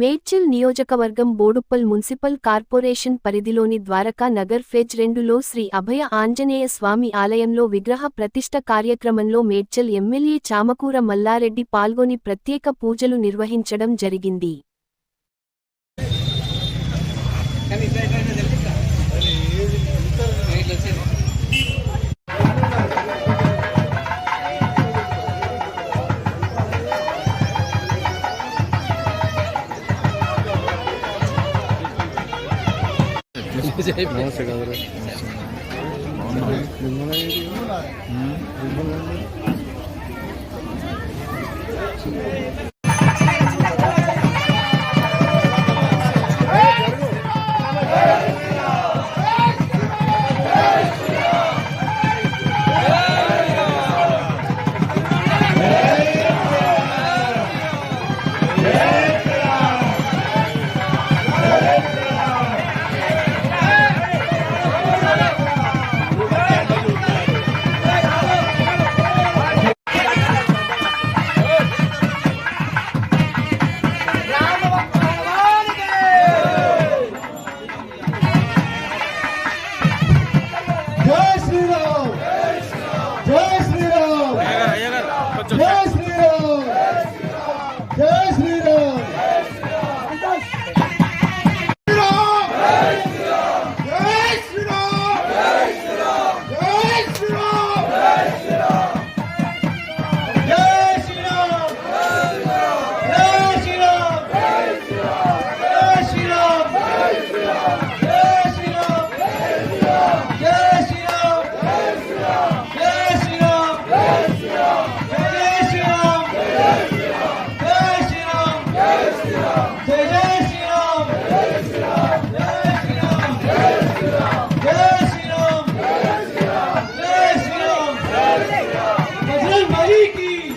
మేడ్చల్ నియోజకవర్గం Boduppal municipal corporation పరిధిలోని Dwaraka Nagar phase రెండులో శ్రీ అభయ ఆంజనేయ స్వామి ఆలయంలో విగ్రహ ప్రతిష్ఠ కార్యక్రమంలో మేడ్చల్ ఎమ్మెల్యే చామకూర మల్లారెడ్డి పాల్గొని ప్రత్యేక పూజలు నిర్వహించడం జరిగింది. నమస్తే కదరా జై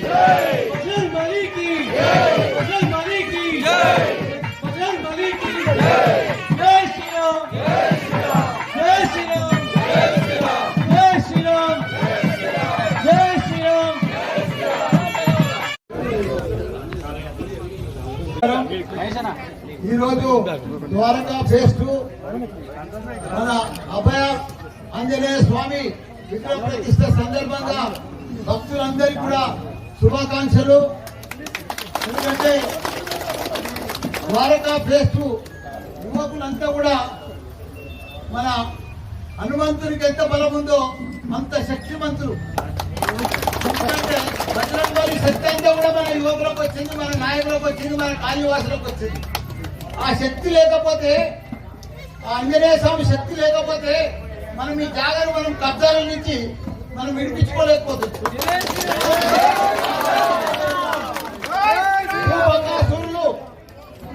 बजरंग बली की बजरंग ఈరోజు ద్వారకా ఫేస్ మన అభయ ఆంజనేయ స్వామి విగ్రహ ప్రతిష్ట సందర్భంగా భక్తులందరికీ కూడా శుభాకాంక్షలు. ఎందుకంటే ద్వారకా ఫేస్ట్ యువకులంతా కూడా మన హనుమంతునికి ఎంత బలం ఉందో అంత శక్తిమంతులు. ఎందుకంటే బజరంగ శక్తి అంతా కూడా మన యువకులకు వచ్చింది మన నాయకులకు వచ్చింది మన కాళీవాసులకు వచ్చింది. ఆ శక్తి లేకపోతే ఆ ఆంజనేయ స్వామి శక్తి లేకపోతే మనం ఈ జాగాను మనం కబ్జాల నుంచి మనం విడిపించుకోలేకపోతుంది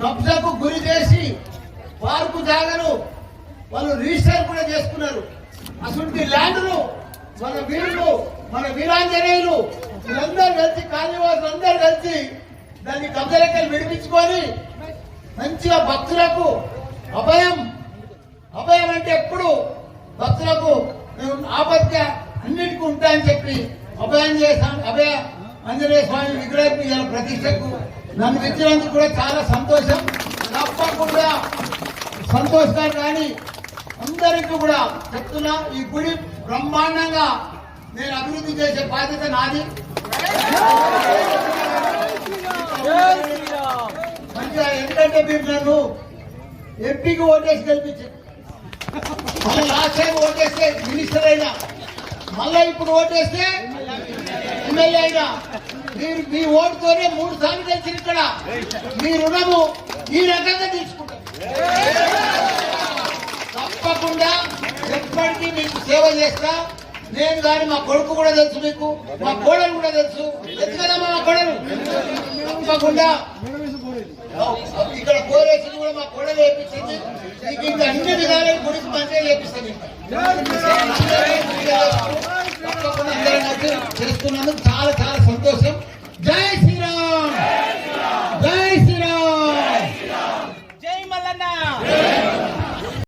కబ్జాకు గురి చేసి పార్కు జాగను వాళ్ళు రిజిస్టర్ కూడా చేసుకున్నారు. అటువంటి ల్యాండ్ను మన వీరులు మన వీరాంజనేయులు వీళ్ళందరూ కలిసి కాళీవాసులు అందరూ కలిసి దాన్ని కబ్జలెక్కలు విడిపించుకొని మంచిగా భక్తులకు అభయం అభయం అంటే ఎప్పుడు భక్తులకు ఆపత్య అన్నిటికీ ఉంటాయని చెప్పి అభయం చేస్తాం అభయ ఆంజనేయ స్వామి విగ్రహం ప్రతిష్టకు నన్ను పెంచినందుకు కూడా చాలా సంతోషం. తప్పకుండా సంతోష్ గారు కానీ అందరికీ కూడా చెప్తున్నా ఈ గుడి బ్రహ్మాండంగా నేను అభివృద్ధి చేసే బాధ్యత నాది. మంచిగా ఎందుకంటే మీరు నన్ను ఎంపీకి ఓటేసి గెలిపించారు మళ్ళీ లాస్ట్ టైం ఓటేస్తే మినిస్టర్ అయినా మళ్ళీ ఇప్పుడు ఓటేస్తే ఎమ్మెల్యే అయినా మీరు మీ ఓటుతోనే మూడు సార్లు తెలిసి ఇక్కడ. మీ రుణము ఈ రకంగా తీసుకుంటారు తప్పకుండా ఎప్పటికీ మీకు సేవ చేస్తా. నేను కానీ మా కొడుకు కూడా తెలుసు మీకు మా కోడలు కూడా తెలుసు. తెలుసు మా కోడలు? తప్పకుండా. ఇక్కడ కోరేసింది కూడా మా కోడలు వేపించింది. మీకు ఇంకా అన్ని విధాలు గుడికి మంచిగా చేపిస్తాను తెలుసుకున్నందుకు